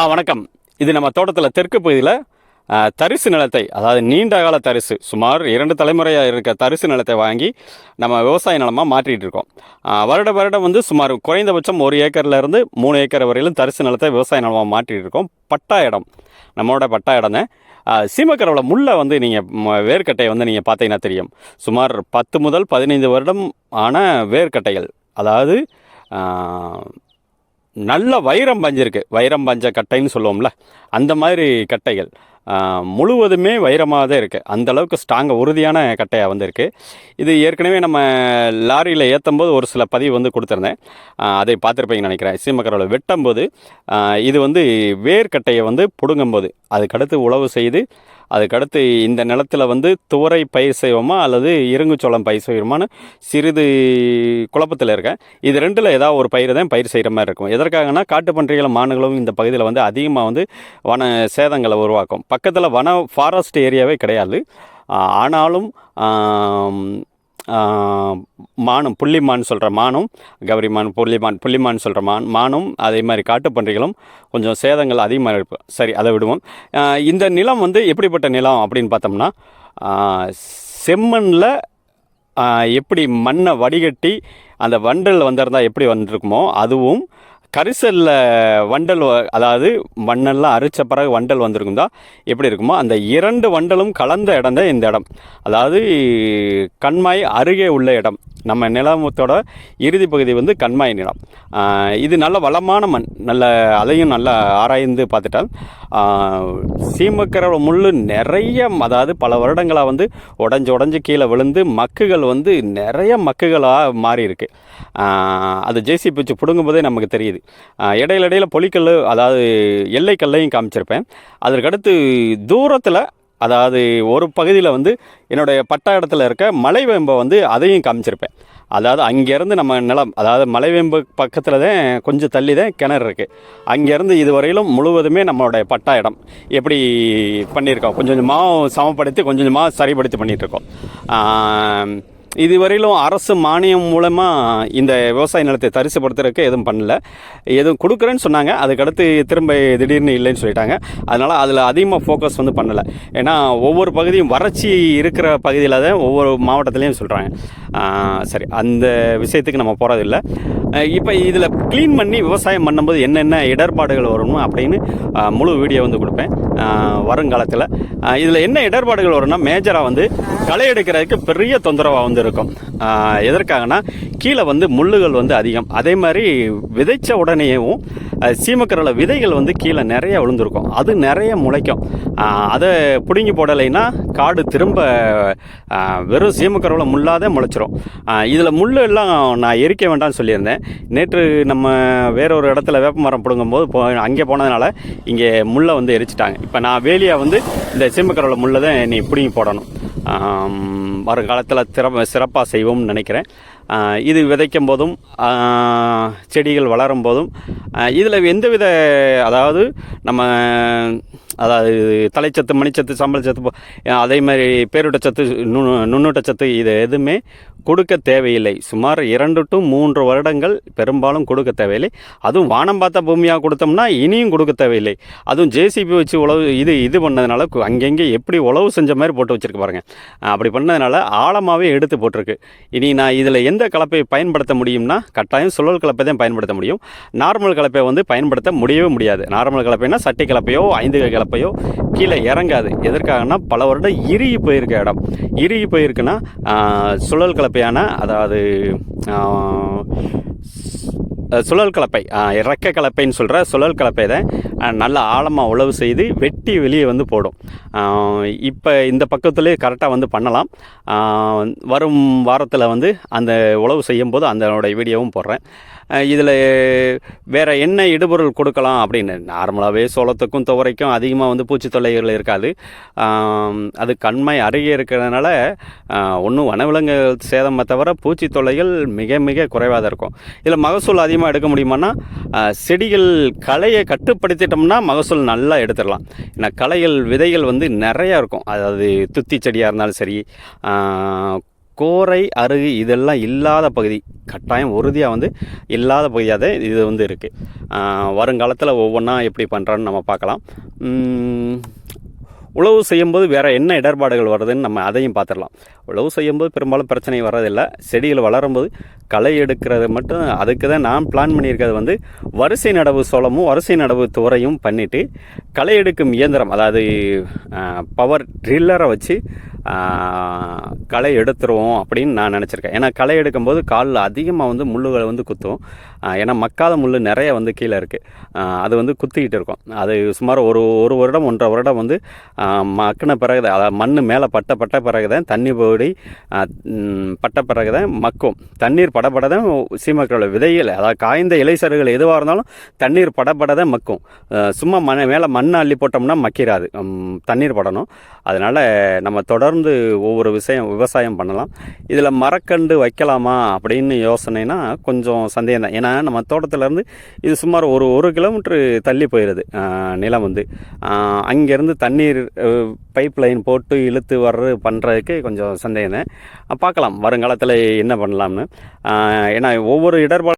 ஆ வணக்கம். இது நம்ம தோட்டத்தில் தெற்கு பகுதியில் தரிசு நிலத்தை அதாவது நீண்ட கால தரிசு சுமார் இரண்டு தலைமுறையாக இருக்க தரிசு நிலத்தை வாங்கி நம்ம விவசாய நிலமாக மாற்றிகிட்டு இருக்கோம். வருட வருடம் வந்து சுமார் குறைந்தபட்சம் ஒரு ஏக்கர்லேருந்து மூணு ஏக்கர் வரையிலும் தரிசு நிலத்தை விவசாய நிலமாக மாற்றிட்டு இருக்கோம். பட்டா இடம் நம்மளோட பட்டா இடம் சீமக்கரவில் முள்ளை வந்து நீங்கள் வேர்க்கட்டையை வந்து நீங்கள் பார்த்தீங்கன்னா தெரியும். சுமார் பத்து முதல் பதினைந்து வருடம் ஆன வேர்க்கட்டைகள். அதாவது நல்ல வைரம் பஞ்சிருக்கு வைரம் பஞ்ச கட்டைன்னு சொல்லுவோம்ல அந்த மாதிரி கட்டைகள். முழுவதுமே வைரமாக தான் இருக்குது அந்தளவுக்கு ஸ்ட்ராங்காக உறுதியான கட்டையாக வந்திருக்கு. இது ஏற்கனவே நம்ம லாரியில் ஏற்றும் போது ஒரு சில பதிவு வந்து கொடுத்துருந்தேன். அதை பார்த்துருப்பீங்கன்னு நினைக்கிறேன். சீமக்கரோவில் வெட்டும்போது இது வந்து வேர்க்கட்டையை வந்து பிடுங்கும்போது அதுக்கடுத்து உழவு செய்து அதுக்கடுத்து இந்த நிலத்தில் வந்து துவரை பயிர் செய்வோமா அல்லது இருங்குச்சோளம் பயிர் செய்வோமான்னு சிறிது குழப்பத்தில் இருக்கேன். இது ரெண்டில் ஏதாவது ஒரு பயிர் தான் பயிர் செய்கிற மாதிரி இருக்கும். எதற்காகனா காட்டுப்பன்றிகளும் மானுகளும் இந்த பகுதியில் வந்து அதிகமாக வந்து வன சேதங்களை உருவாக்கும். பக்கத்தில் வன ஃபாரஸ்ட் ஏரியாவே கிடையாது. ஆனாலும் ஆம், ஆஹ், மானும் புள்ளிமான் சொல்கிற மானும் கௌரிமான் புள்ளிமான் புள்ளிமான் சொல்கிற மான் மானும் அதே மாதிரி காட்டுப்பன்றிகளும் கொஞ்சம் சேதங்கள் அதிகமாக இருக்கும் சரி அதை விடுவோம். இந்த நிலம் வந்து எப்படிப்பட்ட நிலம் அப்படின்னு பார்த்தோம்னா செம்மண்ணில் எப்படி மண்ணை வடிகட்டி அந்த வண்டல் வந்திருந்தால் எப்படி வந்திருக்குமோ அதுவும் கரிசலில் வண்டல் வ- அதாவது மண்ணெல்லாம் அரிச்ச பிறகு வண்டல் வந்திருக்கும் தான் எப்படி இருக்குமோ அந்த இரண்டு வண்டலும் கலந்த இடம் தான் இந்த இடம். அதாவது கண்மாய் அருகே உள்ள இடம். நம்ம நிலமத்தோட இறுதி பகுதி வந்து கண்மாய் நிலம். இது நல்ல வளமான மண். நல்ல அதையும் நல்லா ஆராய்ந்து பார்த்துட்டால் சீமக்கரோட முள் நிறைய அதாவது பல வருடங்களாக வந்து உடஞ்சி உடஞ்சி கீழே விழுந்து மக்குகள் வந்து நிறைய மக்குகளாக மாறி இருக்குது அது ஜேசி பிச்சு பிடுங்கும்போதே நமக்கு தெரியுது. ஆஹ் இடையில இடையில பொலிக்கல் அதாவது எல்லைக்கல்லையும் காமிச்சிருப்பேன். அதற்கடுத்து தூரத்தில் அதாவது ஒரு பகுதியில் வந்து என்னுடைய பட்டா இடத்துல இருக்க மலைவேம்பை வந்து அதையும் காமிச்சிருப்பேன். அதாவது அங்கேருந்து நம்ம நிலம் அதாவது மலைவேம்பு பக்கத்தில் தான் கொஞ்சம் தள்ளி தான் கிணறு இருக்குது அங்கேருந்து இதுவரையிலும் முழுவதுமே நம்மளுடைய பட்டா இடம். எப்படி பண்ணியிருக்கோம்? கொஞ்சம் கொஞ்சமாக சமப்படுத்தி கொஞ்சம் கொஞ்சமாக சரிப்படுத்தி பண்ணிகிட்ருக்கோம் இதுவரையிலும் அரசு மானியம் மூலமாக இந்த விவசாய நிலத்தை தரிசுப்படுத்துறதுக்கு எதுவும் பண்ணல. எதுவும் கொடுக்குறேன்னு சொன்னாங்க. அதுக்கடுத்து திரும்ப திடீர்னு இல்லைன்னு சொல்லிட்டாங்க. அதனால் அதில் அதிகமாக ஃபோக்கஸ் வந்து பண்ணலை. ஏன்னா ஒவ்வொரு பகுதியும் வறட்சி இருக்கிற பகுதியில் தான் ஒவ்வொரு மாவட்டத்துலேயும் சொல்கிறாங்க சரி அந்த விஷயத்துக்கு நம்ம போகிறதில்ல இப்போ இதில் க்ளீன் பண்ணி விவசாயம் பண்ணும்போது என்னென்ன இடர்பாடுகள் வரணும் அப்படின்னு முழு வீடியோ வந்து கொடுப்பேன். வருங்காலத்தில். இதில் என்ன இடர்பாடுகள் வரும்னா மேஜராக வந்து களை எடுக்கிறதுக்கு பெரிய தொந்தரவாக வந்துடும் இருக்கும். எதற்காகனா கீழே வந்து முள்ளுகள் வந்து அதிகம். அதே மாதிரி விதைச்ச உடனேயும் அஹ், விதைகள் வந்து கீழே நிறைய விழுந்திருக்கும். அது நிறைய முளைக்கும். அதை பிடுங்கி போடலைன்னா காடு திரும்ப வெறும் சீமக்கரவில் முள்ளாதே முளைச்சிரும். இதில் முள் எல்லாம் நான் எரிக்க வேண்டாம்னு சொல்லியிருந்தேன். நேற்று நம்ம வேற ஒரு இடத்துல வேப்ப மரம் பிடுங்கும்போது போ அங்கே போனதுனால இங்கே முள்ளை வந்து எரிச்சிட்டாங்க. இப்போ நான் வேலியாக வந்து இந்த சீமக்கரவில் முள்ளை தான் நீ பிடுங்கி போடணும். வருங்காலத்தில் திற சிறப்பாக செய்வோம்னு நினைக்கிறேன். இது விதைக்கும் போதும் செடிகள் வளரும் போதும் இதில் எந்தவித அதாவது நம்ம அதாவது தலைச்சத்து மணிச்சத்து சம்பள சத்து அதே மாதிரி பேரூட்டச்சத்து நு நுண்ணூட்டச்சத்து இது எதுவுமே கொடுக்க தேவையில்லை. சுமார் இரண்டு டு மூன்று வருடங்கள் பெரும்பாலும் கொடுக்க தேவையில்லை. அதுவும் வானம் பார்த்த பூமியாக கொடுத்தோம்னா இனியும் கொடுக்க தேவையில்லை. அதுவும் ஜேசிபி வச்சு உழவு இது இது பண்ணதுனால கு- அங்கங்கே எப்படி உழவு செஞ்ச மாதிரி போட்டு வச்சுருக்கு பாருங்கள் அப்படி பண்ணதுனால ஆழமாகவே எடுத்து போட்டிருக்கு. இனி நான் இதில் எந்த கலப்பை பயன்படுத்த முடியும்னா கட்டாயம் சுழல் கலப்பை தான் பயன்படுத்த முடியும். நார்மல் கலப்பை வந்து பயன்படுத்த முடியவே முடியாது. நார்மல் கலப்பைனா சட்டை கலப்பையோ ஐந்து கலப்பையோ கீழே இறங்காது. எதற்காகனா பல வருடம் இறுகி போயிருக்க இடம். இறுகி போயிருக்குன்னா சுழல் கலப்பையான அதாவது சுழல் கலப்பை. இறக்க கலப்பைன்னு சொல்கிற சுழல் கலப்பை தான் நல்லா ஆழமாக உழவு செய்து வெட்டி வெளியே வந்து போடும். இப்போ இந்த பக்கத்துலேயே கரெக்டாக வந்து பண்ணலாம். வரும் வாரத்தில் வந்து அந்த உழவு செய்யும்போது அதனுடைய வீடியோவும் போடுறேன். இதில் வேறு என்ன இடுபொருள் கொடுக்கலாம் அப்படின்னு? நார்மலாகவே சோளத்துக்கும் துவரைக்கும் அதிகமாக வந்து பூச்சி தொல்லைகள் இருக்காது. அது கண்மை அருகே இருக்கிறதுனால ஒன்றும் வனவிலங்குகள் சேதமே தவிர பூச்சி தொல்லைகள் மிக மிக குறைவாக தான் இருக்கும். இதில் மகசூல் அதிகமாக எடுக்க முடியுமான்னா செடிகள் களையை கட்டுப்படுத்திட்டோம்னா மகசூல் நல்லா எடுத்துடலாம். ஏன்னா களைகள் விதைகள் வந்து நிறையா இருக்கும். அதாவது துத்தி செடியாக இருந்தாலும் சரி கோரை அருகு இதெல்லாம் இல்லாத பகுதி. கட்டாயம் உறுதியாக வந்து இல்லாத பகுதியாக தான் இது வந்து இருக்குது வருங்காலத்தில் ஒவ்வொன்றா எப்படி பண்ணுறான்னு நம்ம பார்க்கலாம். உழவு செய்யும்போது வேறு என்ன இடர்பாடுகள் வருதுன்னு நம்ம அதையும் பார்த்துடலாம். உழவு செய்யும்போது பெரும்பாலும் பிரச்சனை வர்றதில்லை. செடிகள் வளரும்போது களை எடுக்கிறது மட்டும் அதுக்கு தான் நான் பிளான் பண்ணியிருக்கிறது வந்து வரிசை நடவு சோளமும் வரிசை நடவு துவரையும் பண்ணிவிட்டு களை எடுக்கும் இயந்திரம் அதாவது பவர் ட்ரில்லரை வச்சு களை எடுத்துருவோம் அப்படின்னு நான் நினச்சிருக்கேன். ஏன்னா களை எடுக்கும்போது காலில் அதிகமாக வந்து முள்ளுகளை வந்து குத்தும். ஏன்னா மக்காத முள் நிறைய வந்து கீழே இருக்குது அது வந்து குத்திக்கிட்டு இருக்கும். அது சுமார் ஒரு ஒரு வருடம் ஒன்றரை வருடம் வந்து மக்கின பிறகு தான் அதாவது மண் மேலே பட்ட பட்ட பிறகு தான் தண்ணி போடி பட்ட பிறகு தான் மக்கும். தண்ணீர் படப்பட தான் சீமக்களோட விதைகள் அதாவது காய்ந்த இலைசறுகள் எதுவாக இருந்தாலும் தண்ணீர் படப்பட தான் மக்கும். சும்மா மண் மேலே மண் அள்ளி போட்டோம்னா மக்கிறாது தண்ணீர் படணும். அதனால் நம்ம தொடர் தொடர்ந்து ஒவ்வொரு விஷயம் விவசாயம் பண்ணலாம். இதில் மரக்கண்டு வைக்கலாமா அப்படின்னு யோசனைனா கொஞ்சம் சந்தேகம் தான். ஏன்னா நம்ம தோட்டத்துலேருந்து இது சுமார் ஒரு ஒரு கிலோமீட்ரு தள்ளி போயிடுது நிலம் வந்து. அங்கேருந்து தண்ணீர் பைப் லைன் போட்டு இழுத்து வர்றது பண்ணுறதுக்கு கொஞ்சம் சந்தேகம் தான். பார்க்கலாம் வருங்காலத்தில் என்ன பண்ணலாம்னு. ஏன்னா ஒவ்வொரு இடர்பாடு